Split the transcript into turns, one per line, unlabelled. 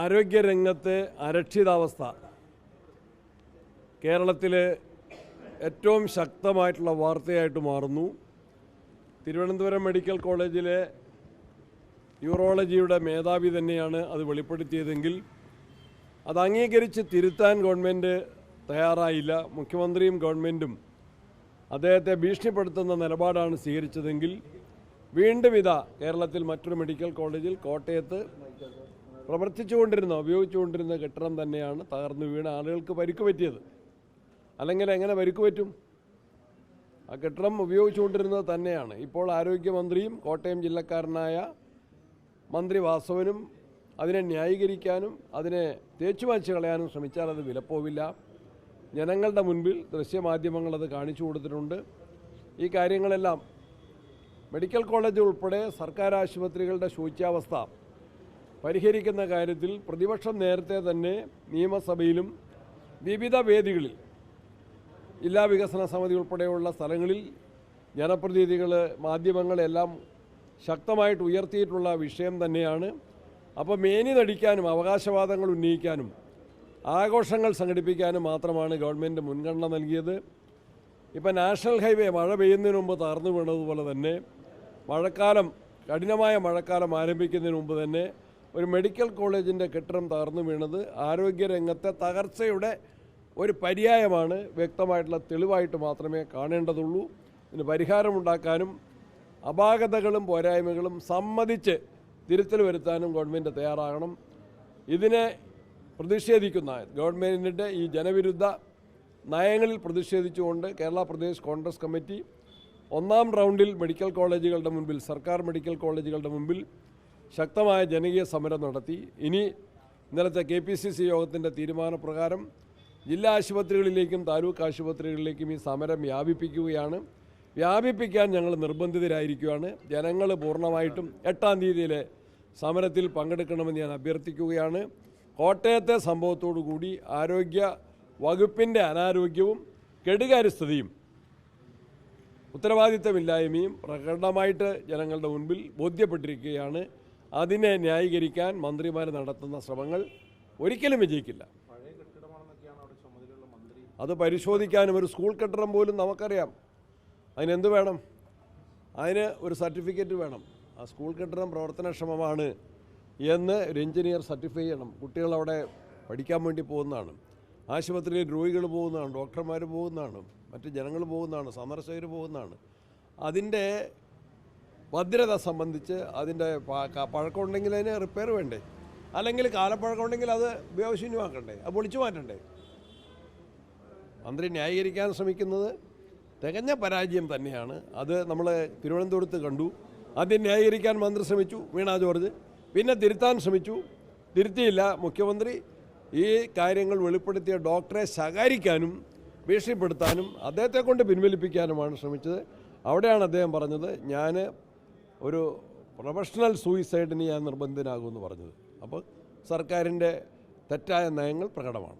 ആരോഗ്യരംഗത്തെ അരക്ഷിതാവസ്ഥ കേരളത്തിലെ ഏറ്റവും ശക്തമായിട്ടുള്ള വാർത്തയായിട്ട് മാറുന്നു. തിരുവനന്തപുരം മെഡിക്കൽ കോളേജിലെ യൂറോളജിയുടെ മേധാവി തന്നെയാണ് അത് വെളിപ്പെടുത്തിയതെങ്കിൽ അത് അംഗീകരിച്ച് തിരുത്താൻ ഗവൺമെന്റ് തയ്യാറായില്ല. മുഖ്യമന്ത്രിയും ഗവൺമെന്റും അദ്ദേഹത്തെ ഭീഷണിപ്പെടുത്തുന്ന നിലപാടാണ് സ്വീകരിച്ചതെങ്കിൽ വീണ്ടും ഇതാ കേരളത്തിൽ മറ്റൊരു മെഡിക്കൽ കോളേജിൽ കോട്ടയത്ത് പ്രവർത്തിച്ചുകൊണ്ടിരുന്ന ഉപയോഗിച്ചുകൊണ്ടിരുന്ന കെട്ടിടം തന്നെയാണ് തകർന്നു വീണ ആളുകൾക്ക് പരിക്ക് പറ്റിയത്. അല്ലെങ്കിൽ എങ്ങനെ പരിക്ക് പറ്റും? ആ കെട്ടിടം ഉപയോഗിച്ചുകൊണ്ടിരുന്നത് തന്നെയാണ്. ഇപ്പോൾ ആരോഗ്യമന്ത്രിയും കോട്ടയം ജില്ലക്കാരനായ മന്ത്രി വാസവനും അതിനെ ന്യായീകരിക്കാനും അതിനെ തേച്ചുമാച്ച് കളയാനും ശ്രമിച്ചാൽ അത് വിലപ്പോവില്ല. ജനങ്ങളുടെ മുൻപിൽ ദൃശ്യമാധ്യമങ്ങൾ അത് കാണിച്ചു കൊടുത്തിട്ടുണ്ട്. ഈ കാര്യങ്ങളെല്ലാം മെഡിക്കൽ കോളേജ് ഉൾപ്പെടെ സർക്കാർ ആശുപത്രികളുടെ ശോച്യാവസ്ഥ പരിഹരിക്കുന്ന കാര്യത്തിൽ പ്രതിപക്ഷം നേരത്തെ തന്നെ നിയമസഭയിലും വിവിധ വേദികളിൽ ജില്ലാ വികസന സമിതി ഉൾപ്പെടെയുള്ള സ്ഥലങ്ങളിൽ ജനപ്രതിനിധികൾ മാധ്യമങ്ങളെല്ലാം ശക്തമായിട്ട് ഉയർത്തിയിട്ടുള്ള വിഷയം തന്നെയാണ്. അപ്പോൾ മേനി നടിക്കാനും അവകാശവാദങ്ങൾ ഉന്നയിക്കാനും ആഘോഷങ്ങൾ സംഘടിപ്പിക്കാനും മാത്രമാണ് ഗവൺമെന്റ് മുൻഗണന നൽകിയത്. ഇപ്പം നാഷണൽ ഹൈവേ മഴ പെയ്യുന്നതിന് മുമ്പ് തകർന്നു വീണതുപോലെ തന്നെ മഴക്കാലം കഠിനമായ മഴക്കാലം ആരംഭിക്കുന്നതിന് മുമ്പ് തന്നെ ഒരു മെഡിക്കൽ കോളേജിന്റെ കെട്ടിടം തകർന്നു വീണത് ആരോഗ്യരംഗത്തെ തകർച്ചയുടെ ഒരു പര്യായമാണ്. വ്യക്തമായിട്ടുള്ള തെളിവായിട്ട് മാത്രമേ കാണേണ്ടതുള്ളൂ. ഇതിന് പരിഹാരമുണ്ടാക്കാനും അപാകതകളും പോരായ്മകളും സമ്മതിച്ച് തിരുത്തൽ വരുത്താനും ഗവൺമെന്റ് തയ്യാറാകണം. ഇതിനെ പ്രതിഷേധിക്കുന്ന ഗവൺമെന്റിന്റെ ഈ ജനവിരുദ്ധ നയങ്ങളിൽ പ്രതിഷേധിച്ചുകൊണ്ട് കേരള പ്രദേശ് കോൺഗ്രസ് കമ്മിറ്റി ഒന്നാം റൗണ്ടിൽ മെഡിക്കൽ കോളേജുകളുടെ മുമ്പിൽ സർക്കാർ മെഡിക്കൽ കോളേജുകളുടെ മുമ്പിൽ ശക്തമായ ജനകീയ സമരം നടത്തി. ഇനി ഇന്നലത്തെ കെ പി സി സി യോഗത്തിന്റെ തീരുമാനപ്രകാരം ജില്ലാ ആശുപത്രികളിലേക്കും താലൂക്ക് ആശുപത്രികളിലേക്കും ഈ സമരം വ്യാപിപ്പിക്കുകയാണ്. വ്യാപിപ്പിക്കാൻ ഞങ്ങൾ നിർബന്ധിതരായിരിക്കുകയാണ്. ജനങ്ങൾ പൂർണമായിട്ടും എട്ടാം തീയതിയിലെ സമരത്തിൽ പങ്കെടുക്കണമെന്ന് ഞാൻ അഭ്യർത്ഥിക്കുകയാണ്. കോട്ടയത്തെ കൂടി ആരോഗ്യ വകുപ്പിന്റെ അനാരോഗ്യവും കെടുകാര്യസ്ഥതയും ഉത്തരവാദിത്തമില്ലായ്മയും പ്രകടമായിട്ട് ജനങ്ങളുടെ മുൻപിൽ ബോധ്യപ്പെട്ടിരിക്കുകയാണ്. അതിനെ ന്യായീകരിക്കാൻ മന്ത്രിമാർ നടത്തുന്ന ശ്രമങ്ങൾ ഒരിക്കലും വിജയിക്കില്ല. അത് പരിശോധിക്കാനും ഒരു സ്കൂൾ കെട്ടിടം പോലും നമുക്കറിയാം. അതിനെന്ത് വേണം? അതിന് ഒരു സർട്ടിഫിക്കറ്റ് വേണം. ആ സ്കൂൾ കെട്ടിടം പ്രവർത്തനക്ഷമമാണ് എന്ന് ഒരു എഞ്ചിനീയർ സർട്ടിഫൈ ചെയ്യണം. കുട്ടികൾ അവിടെ പഠിക്കാൻ വേണ്ടി പോകുന്നതാണ്. ആശുപത്രിയിൽ രോഗികൾ പോകുന്നതാണ് ഡോക്ടർമാർ പോകുന്നതാണ് മറ്റ് ജനങ്ങൾ പോകുന്നതാണ് സന്ദർശകർ പോകുന്നതാണ്. അതിന്റെ ഭദ്രത സംബന്ധിച്ച് അതിന്റെ പഴക്കമുണ്ടെങ്കിൽ അതിന് റിപ്പയർ വേണ്ടേ? അല്ലെങ്കിൽ കാലപ്പഴക്കമുണ്ടെങ്കിൽ അത് ഉപയോഗശൂന്യമാക്കണ്ടേ? അത് പൊളിച്ചു മാറ്റണ്ടേ? മന്ത്രി ന്യായീകരിക്കാൻ ശ്രമിക്കുന്നത് തികഞ്ഞ പരാജയം തന്നെയാണ്. അത് നമ്മൾ തിരുവനന്തപുരത്ത് കണ്ടു. ആദ്യം ന്യായീകരിക്കാൻ മന്ത്രി ശ്രമിച്ചു വീണ ജോർജ്. പിന്നെ തിരുത്താൻ ശ്രമിച്ചു. തിരുത്തിയില്ല. മുഖ്യമന്ത്രി ഈ കാര്യങ്ങൾ വെളിപ്പെടുത്തിയ ഡോക്ടറെ ശകാരിക്കാനും ഭീഷണിപ്പെടുത്താനും അദ്ദേഹത്തെ കൊണ്ട് പിൻവലിപ്പിക്കാനുമാണ് ശ്രമിച്ചത്. അവിടെയാണ് അദ്ദേഹം പറഞ്ഞത് ഞാൻ ഒരു പ്രൊഫഷണൽ സൂയിസൈഡിന് ഞാൻ നിർബന്ധിതനാകുമെന്ന് പറഞ്ഞത്. അപ്പോൾ സർക്കാരിന്റെ തെറ്റായ നയങ്ങൾ പ്രകടമാണ്.